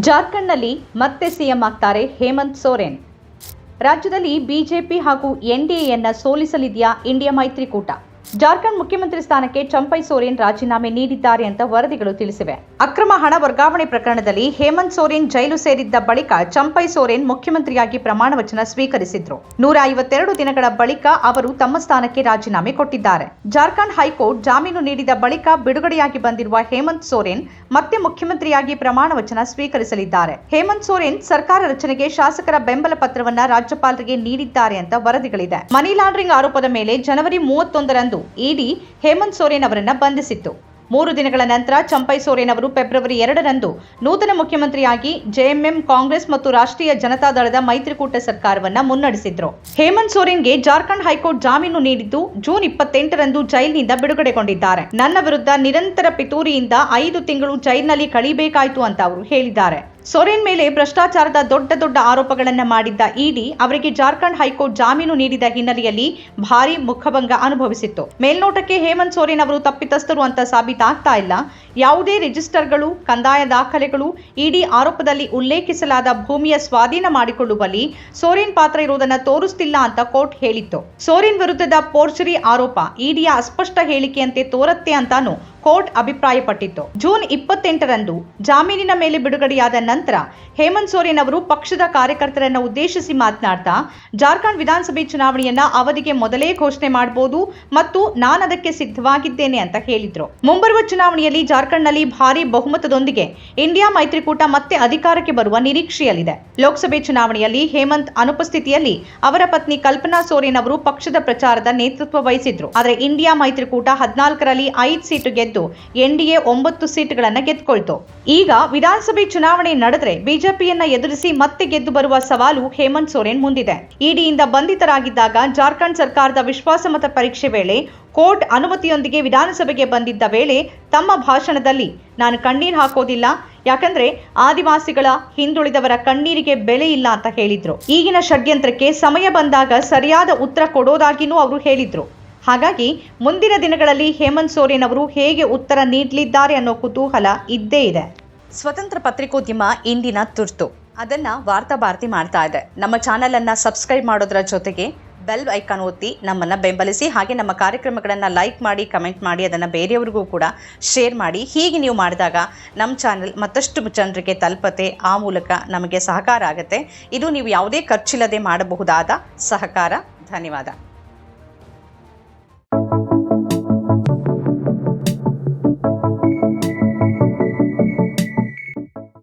ಜಾರ್ಖಂಡ್ನಲ್ಲಿ ಮತ್ತೆ ಸಿಎಂ ಆಗ್ತಾರೆ ಹೇಮಂತ್ ಸೋರೆನ್. ರಾಜ್ಯದಲ್ಲಿ ಬಿಜೆಪಿ ಹಾಗೂ ಎನ್ಡಿಎಯನ್ನು ಸೋಲಿಸಲಿದೆಯಾ ಇಂಡಿಯಾ ಮೈತ್ರಿಕೂಟ? ಜಾರ್ಖಂಡ್ ಮುಖ್ಯಮಂತ್ರಿ ಸ್ಥಾನಕ್ಕೆ ಚಂಪೈ ಸೋರೆನ್ ರಾಜೀನಾಮೆ ನೀಡಿದ್ದಾರೆ ಅಂತ ವರದಿಗಳು ತಿಳಿಸಿವೆ. ಅಕ್ರಮ ಹಣ ವರ್ಗಾವಣೆ ಪ್ರಕರಣದಲ್ಲಿ ಹೇಮಂತ್ ಸೋರೆನ್ ಜೈಲು ಸೇರಿದ್ದ ಬಳಿಕ ಚಂಪೈ ಸೋರೆನ್ ಮುಖ್ಯಮಂತ್ರಿಯಾಗಿ ಪ್ರಮಾಣ ವಚನ ಸ್ವೀಕರಿಸಿದ್ರು. ನೂರ ಐವತ್ತೆರಡು ದಿನಗಳ ಬಳಿಕ ಅವರು ತಮ್ಮ ಸ್ಥಾನಕ್ಕೆ ರಾಜೀನಾಮೆ ಕೊಟ್ಟಿದ್ದಾರೆ. ಜಾರ್ಖಂಡ್ ಹೈಕೋರ್ಟ್ ಜಾಮೀನು ನೀಡಿದ ಬಳಿಕ ಬಿಡುಗಡೆಯಾಗಿ ಬಂದಿರುವ ಹೇಮಂತ್ ಸೋರೆನ್ ಮತ್ತೆ ಮುಖ್ಯಮಂತ್ರಿಯಾಗಿ ಪ್ರಮಾಣ ವಚನ ಸ್ವೀಕರಿಸಲಿದ್ದಾರೆ. ಹೇಮಂತ್ ಸೋರೆನ್ ಸರ್ಕಾರ ರಚನೆಗೆ ಶಾಸಕರ ಬೆಂಬಲ ಪತ್ರವನ್ನ ರಾಜ್ಯಪಾಲರಿಗೆ ನೀಡಿದ್ದಾರೆ ಅಂತ ವರದಿಗಳಿದೆ. ಮನಿ ಲಾಂಡ್ರಿಂಗ್ ಆರೋಪದ ಮೇಲೆ ಜನವರಿ ಮೂವತ್ತೊಂದರಂದು ಇಡಿ ಹೇಮಂತ್ ಸೋರೆನ್ ಅವರನ್ನು ಬಂಧಿಸಿತ್ತು. ಮೂರು ದಿನಗಳ ನಂತರ ಚಂಪೈ ಸೋರೆನ್ ಅವರು ಫೆಬ್ರವರಿ ಎರಡರಂದು ನೂತನ ಮುಖ್ಯಮಂತ್ರಿಯಾಗಿ ಜೆಎಂಎಂ ಕಾಂಗ್ರೆಸ್ ಮತ್ತು ರಾಷ್ಟ್ರೀಯ ಜನತಾದಳದ ಮೈತ್ರಿಕೂಟ ಸರ್ಕಾರವನ್ನ ಮುನ್ನಡೆಸಿದ್ರು. ಹೇಮಂತ್ ಸೋರೆನ್ಗೆ ಜಾರ್ಖಂಡ್ ಹೈಕೋರ್ಟ್ ಜಾಮೀನು ನೀಡಿದ್ದು ಜೂನ್ ಇಪ್ಪತ್ತೆಂಟರಂದು ಜೈಲಿನಿಂದ ಬಿಡುಗಡೆಗೊಂಡಿದ್ದಾರೆ. ನನ್ನ ವಿರುದ್ಧ ನಿರಂತರ ಪಿತೂರಿಯಿಂದ ಐದು ತಿಂಗಳು ಜೈಲಿನಲ್ಲಿ ಕಳೀಬೇಕಾಯ್ತು ಅಂತ ಅವರು ಹೇಳಿದ್ದಾರೆ. ಸೊರೇನ್ ಮೇಲೆ ಭ್ರಷ್ಟಾಚಾರದ ದೊಡ್ಡ ದೊಡ್ಡ ಆರೋಪಗಳನ್ನು ಮಾಡಿದ್ದ ಇಡಿ ಅವರಿಗೆ ಜಾರ್ಖಂಡ್ ಹೈಕೋರ್ಟ್ ಜಾಮೀನು ನೀಡಿದ ಹಿನ್ನೆಲೆಯಲ್ಲಿ ಭಾರಿ ಮುಖಭಂಗ ಅನುಭವಿಸಿತ್ತು. ಮೇಲ್ನೋಟಕ್ಕೆ ಹೇಮಂತ್ ಸೊರೇನ್ ಅವರು ತಪ್ಪಿತಸ್ಥರು ಅಂತ ಸಾಬೀತಾಗ್ತಾ ಇಲ್ಲ. ಯಾವುದೇ ರಿಜಿಸ್ಟರ್ಗಳು, ಕಂದಾಯ ದಾಖಲೆಗಳು, ಇಡಿ ಆರೋಪದಲ್ಲಿ ಉಲ್ಲೇಖಿಸಲಾದ ಭೂಮಿಯ ಸ್ವಾಧೀನ ಮಾಡಿಕೊಳ್ಳುವಲ್ಲಿ ಸೋರೆನ್ ಪಾತ್ರ ಇರುವುದನ್ನು ತೋರಿಸ್ತಿಲ್ಲ ಅಂತ ಕೋರ್ಟ್ ಹೇಳಿತ್ತು. ಸೋರೆನ್ ವಿರುದ್ಧದ ಪೋರ್ಚರಿ ಆರೋಪ ಇಡಿಯ ಅಸ್ಪಷ್ಟ ಹೇಳಿಕೆಯಂತೆ ತೋರತ್ತೆ ಅಂತಾನು ಕೋರ್ಟ್ ಅಭಿಪ್ರಾಯಪಟ್ಟಿತ್ತು. ಜೂನ್ ಇಪ್ಪತ್ತೆಂಟರಂದು ಜಾಮೀನಿನ ಮೇಲೆ ಬಿಡುಗಡೆಯಾದ ನಂತರ ಹೇಮಂತ್ ಸೋರೆನ್ ಅವರು ಪಕ್ಷದ ಕಾರ್ಯಕರ್ತರನ್ನು ಉದ್ದೇಶಿಸಿ ಮಾತನಾಡ್ತಾ, ಜಾರ್ಖಂಡ್ ವಿಧಾನಸಭೆ ಚುನಾವಣೆಯನ್ನ ಅವಧಿಗೆ ಮೊದಲೇ ಘೋಷಣೆ ಮಾಡಬಹುದು ಮತ್ತು ನಾನು ಅದಕ್ಕೆ ಸಿದ್ಧವಾಗಿದ್ದೇನೆ ಅಂತ ಹೇಳಿದ್ರು. ಮುಂಬರುವ ಚುನಾವಣೆಯಲ್ಲಿ ಜಾರ್ಖಂಡ್ನಲ್ಲಿ ಭಾರಿ ಬಹುಮತದೊಂದಿಗೆ ಇಂಡಿಯಾ ಮೈತ್ರಿಕೂಟ ಮತ್ತೆ ಅಧಿಕಾರಕ್ಕೆ ಬರುವ ನಿರೀಕ್ಷೆಯಲ್ಲಿದೆ. ಲೋಕಸಭೆ ಚುನಾವಣೆಯಲ್ಲಿ ಹೇಮಂತ್ ಅನುಪಸ್ಥಿತಿಯಲ್ಲಿ ಅವರ ಪತ್ನಿ ಕಲ್ಪನಾ ಸೋರೆನ್ ಅವರು ಪಕ್ಷದ ಪ್ರಚಾರದ ನೇತೃತ್ವ ವಹಿಸಿದ್ರು. ಆದರೆ ಇಂಡಿಯಾ ಮೈತ್ರಿಕೂಟ ಹದಿನಾಲ್ಕರಲ್ಲಿ ಐದು ಸೀಟು ಗೆದ್ದು ಎನ್ಡಿಎ ಒಂಬತ್ತು ಸೀಟುಗಳನ್ನು ಗೆದ್ಕೊಳ್ತು ಈಗ ವಿಧಾನಸಭೆ ಚುನಾವಣೆ ನಡೆದ್ರೆ ಬಿಜೆಪಿಯನ್ನ ಎದುರಿಸಿ ಮತ್ತೆ ಗೆದ್ದು ಬರುವ ಸವಾಲು ಹೇಮಂತ್ ಸೋರೆನ್ ಮುಂದಿದೆ. ಇಡಿಯಿಂದ ಬಂಧಿತರಾಗಿದ್ದಾಗ ಜಾರ್ಖಂಡ್ ಸರ್ಕಾರದ ವಿಶ್ವಾಸಮತ ಪರೀಕ್ಷೆ ವೇಳೆ ಕೋರ್ಟ್ ಅನುಮತಿಯೊಂದಿಗೆ ವಿಧಾನಸಭೆಗೆ ಬಂದಿದ್ದ ವೇಳೆ ತಮ್ಮ ಭಾಷಣದಲ್ಲಿ, ನಾನು ಕಣ್ಣೀರು ಹಾಕೋದಿಲ್ಲ, ಯಾಕಂದ್ರೆ ಆದಿವಾಸಿಗಳ ಹಿಂದುಳಿದವರ ಕಣ್ಣೀರಿಗೆ ಬೆಲೆ ಇಲ್ಲ ಅಂತ ಹೇಳಿದ್ರು. ಈಗಿನ ಷಡ್ಯಂತ್ರಕ್ಕೆ ಸಮಯ ಬಂದಾಗ ಸರಿಯಾದ ಉತ್ತರ ಕೊಡೋದಾಗಿನೂ ಅವರು ಹೇಳಿದ್ರು. ಹಾಗಾಗಿ ಮುಂದಿನ ದಿನಗಳಲ್ಲಿ ಹೇಮಂತ್ ಸೋರೇನ್ ಅವರು ಹೇಗೆ ಉತ್ತರ ನೀಡಲಿದ್ದಾರೆ ಅನ್ನೋ ಕುತೂಹಲ ಇದ್ದೇ ಇದೆ. ಸ್ವತಂತ್ರ ಪತ್ರಿಕೋದ್ಯಮ ಇಂದಿನ ತುರ್ತು. ಅದನ್ನ ವಾರ್ತಾ ಭಾರತಿ ಮಾಡ್ತಾ ಇದೆ. ನಮ್ಮ ಚಾನೆಲ್ ಅನ್ನ ಸಬ್ಸ್ಕ್ರೈಬ್ ಮಾಡೋದ್ರ ಜೊತೆಗೆ ಬೆಲ್ ಐಕಾನ್ ಒತ್ತಿ ನಮ್ಮನ್ನ ಬೆಂಬಲಿಸಿ ಹಾಗೆ ನಮ್ಮ ಕಾರ್ಯಕ್ರಮಗಳನ್ನು ಲೈಕ್ ಮಾಡಿ ಕಮೆಂಟ್ ಮಾಡಿ, ಅದನ್ನು ಬೇರೆಯವ್ರಿಗೂ ಕೂಡ ಶೇರ್ ಮಾಡಿ. ಹೀಗೆ ನೀವು ಮಾಡಿದಾಗ ನಮ್ಮ ಚಾನೆಲ್ ಮತ್ತಷ್ಟು ಜನರಿಗೆ ತಲುಪತೆ ಆ ಮೂಲಕ ನಮಗೆ ಸಹಕಾರ ಆಗುತ್ತೆ. ಇದು ನೀವು ಯಾವುದೇ ಖರ್ಚಿಲ್ಲದೆ ಮಾಡಬಹುದಾದ ಸಹಕಾರ. ಧನ್ಯವಾದ.